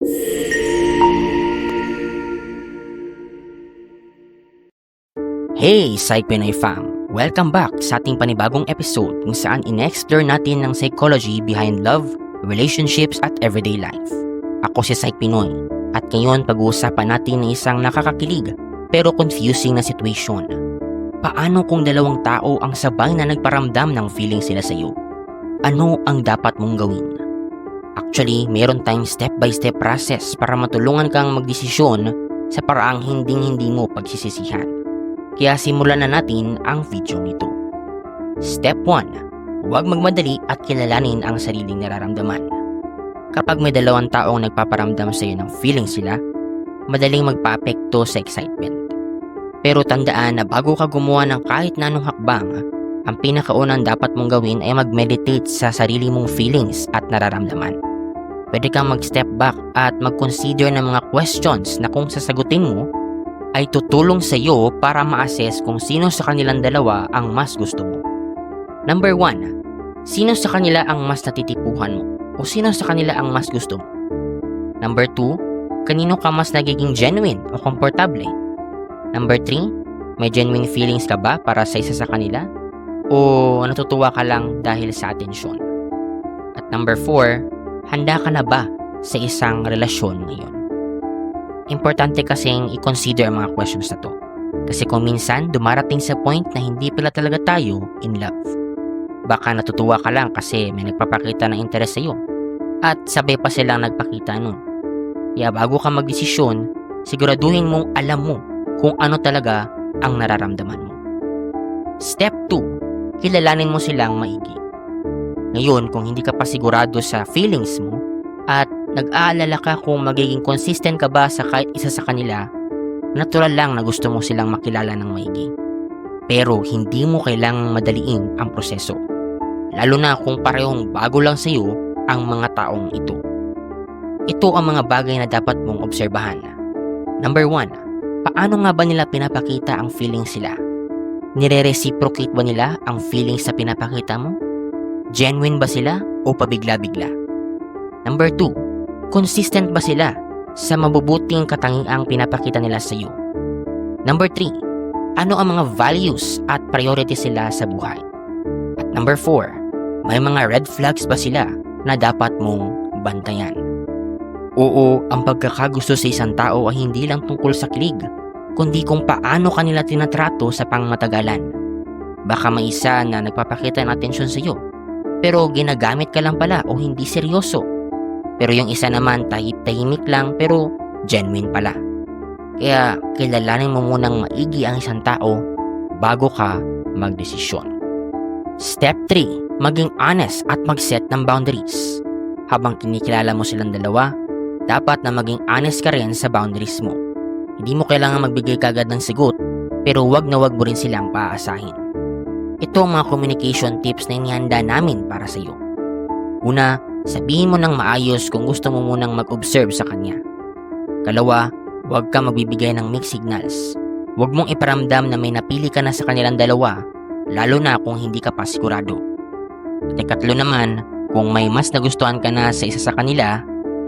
Hey, Psych Pinoy fam! Welcome back sa ating panibagong episode kung saan in-explore natin ng psychology behind love, relationships at everyday life. Ako si Psych Pinoy at ngayon pag-uusapan natin ng isang nakakakilig pero confusing na situation. Paano kung dalawang tao ang sabay na nagparamdam ng feeling sila sa iyo? Ano ang dapat mong gawin? Actually, meron tayong step-by-step process para matulungan kang magdesisyon sa paraang hinding-hindi mo pagsisisihan. Kaya simulan na natin ang video nito. Step 1. Huwag magmadali at kilalanin ang sariling nararamdaman. Kapag may dalawang taong nagpaparamdam sa iyo ng feeling sila, madaling magpa-apekto sa excitement. Pero tandaan na bago ka gumawa ng kahit na anong hakbang, ang pinakaunang dapat mong gawin ay mag-meditate sa sarili mong feelings at nararamdaman. Pwede kang mag-step back at mag-consider ng mga questions na kung sasagutin mo ay tutulong sa iyo para ma-assess kung sino sa kanilang dalawa ang mas gusto mo. Number 1. Sino sa kanila ang mas natitipuhan mo o sino sa kanila ang mas gusto mo? Number 2. Kanino ka mas nagiging genuine o komportable? Number 3. May genuine feelings ka ba para sa isa sa kanila? O natutuwa ka lang dahil sa atensyon? At number 4. Handa ka na ba sa isang relasyon ngayon? Importante kasing i-consider ang mga questions na to. Kasi kung minsan dumarating sa point na hindi pala talaga tayo in love. Baka natutuwa ka lang kasi may nagpapakita ng interes sa iyo. At sabay pa silang nagpakita nun. Kaya bago ka magdesisyon, siguraduhin mong alam mo kung ano talaga ang nararamdaman mo. Step 2. Kilalanin mo silang maigi. Ngayon, kung hindi ka pa sigurado sa feelings mo at nag-aalala ka kung magiging consistent ka ba sa kahit isa sa kanila, natural lang na gusto mo silang makilala ng maigi. Pero hindi mo kailangang madaliin ang proseso. Lalo na kung parehong bago lang sa iyo ang mga taong ito. Ito ang mga bagay na dapat mong obserbahan. Number 1. Paano nga ba nila pinapakita ang feeling sila? Nire-reciprocate ba nila ang feelings sa pinapakita mo? Genuine ba sila o pabigla-bigla? Number 2. Consistent ba sila sa mabubuting katangiang pinapakita nila sa iyo? Number 3. Ano ang mga values at priorities sila sa buhay? At number 4. May mga red flags ba sila na dapat mong bantayan? Oo, ang pagkakagusto sa isang tao ay hindi lang tungkol sa kilig, kundi kung paano kanila tinatrato sa pangmatagalan. Baka may isa na nagpapakita ng atensyon sa iyo, pero ginagamit ka lang pala o hindi seryoso. Pero yung isa naman tahip-tahimik lang pero genuine pala. Kaya kilalanin mo munang maigi ang isang tao bago ka magdesisyon. Step 3. Maging honest at mag-set ng boundaries. Habang kinikilala mo silang dalawa, dapat na maging honest ka rin sa boundaries mo. Hindi mo kailangan magbigay kagad ng sigot, pero wag na wag mo rin silang paaasahin. Ito ang mga communication tips na inihanda namin para sa iyo. Una, sabihin mo ng maayos kung gusto mo munang mag-observe sa kanya. Kalawa, huwag ka magbibigay ng mixed signals. Huwag mong iparamdam na may napili ka na sa kanilang dalawa, lalo na kung hindi ka pa sigurado. At ikatlo naman, kung may mas nagustuhan ka na sa isa sa kanila,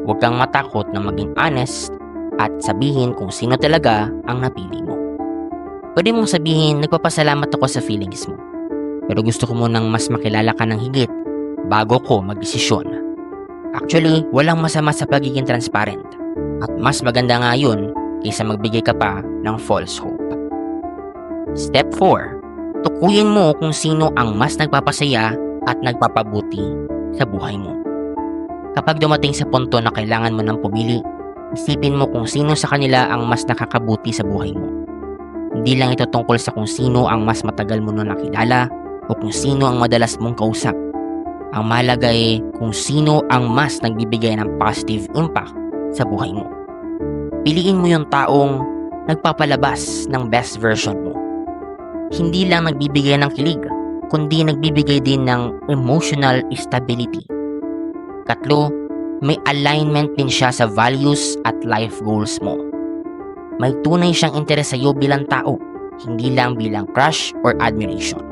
huwag kang matakot na maging honest at sabihin kung sino talaga ang napili mo. Pwede mong sabihin, nagpapasalamat ako sa feelings mo. Pero gusto ko munang mas makilala ka ng higit bago ko magdesisyon. Actually, walang masama sa pagiging transparent. At mas maganda nga yun kaysa magbigay ka pa ng false hope. Step 4. Tukuyin mo kung sino ang mas nagpapasaya at nagpapabuti sa buhay mo. Kapag dumating sa punto na kailangan mo ng pumili, isipin mo kung sino sa kanila ang mas nakakabuti sa buhay mo. Hindi lang ito tungkol sa kung sino ang mas matagal mo na nakilala o kung sino ang madalas mong kausap. Ang mahalaga ay kung sino ang mas nagbibigay ng positive impact sa buhay mo. Piliin mo yung taong nagpapalabas ng best version mo. Hindi lang nagbibigay ng kilig, kundi nagbibigay din ng emotional stability. Katlo, may alignment din siya sa values at life goals mo. May tunay siyang interes sa iyo bilang tao, hindi lang bilang crush or admiration.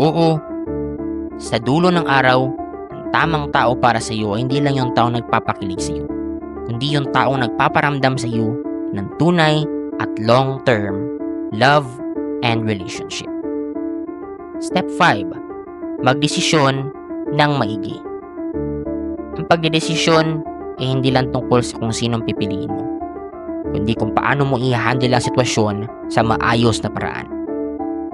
Oo, sa dulo ng araw, ang tamang tao para sa iyo ay hindi lang yung tao nagpapakilig sa iyo, kundi yung taong nagpaparamdam sa iyo ng tunay at long-term love and relationship. Step 5. Magdesisyon ng maigi. Ang pagdedesisyon ay hindi lang tungkol sa kung sinong pipiliin mo, kundi kung paano mo i-handle ang sitwasyon sa maayos na paraan.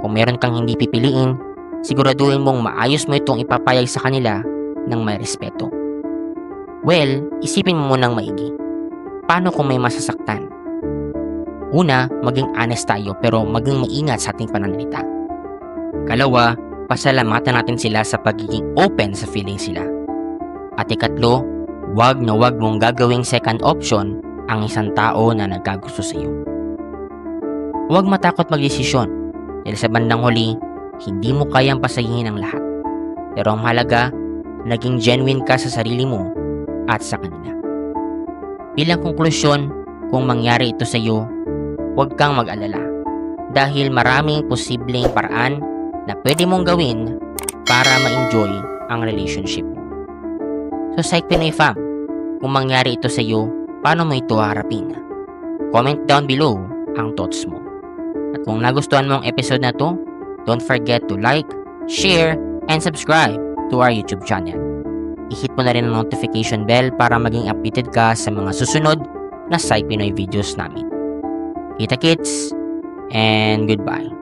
Kung meron kang hindi pipiliin, siguraduhin mong maayos mo itong ipapayag sa kanila ng may respeto. Well, isipin mo munang maigi. Paano kung may masasaktan? Una, maging honest tayo pero maging maingat sa ating pananalita. Kalawa, pasalamatan natin sila sa pagiging open sa feelings sila. At ikatlo, wag na wag mong gagawing second option ang isang tao na nagkagusto sa iyo. Huwag matakot magdesisyon dahil sa bandang huli, hindi mo kayang pasayin ang lahat. Pero ang mahalaga, naging genuine ka sa sarili mo at sa kanila. Bilang konklusyon, kung mangyari ito sa iyo, huwag kang mag-alala. Dahil maraming posibleng paraan na pwede mong gawin para ma-enjoy ang relationship. So, Psych Pinoy Fam, kung mangyari ito sa iyo, paano mo ito harapin? Comment down below ang thoughts mo. At kung nagustuhan mo ang episode na to, don't forget to like, share, and subscribe to our YouTube channel. I-hit mo na rin ang notification bell para maging updated ka sa mga susunod na Psych Pinoy videos namin. Kita kits, and goodbye.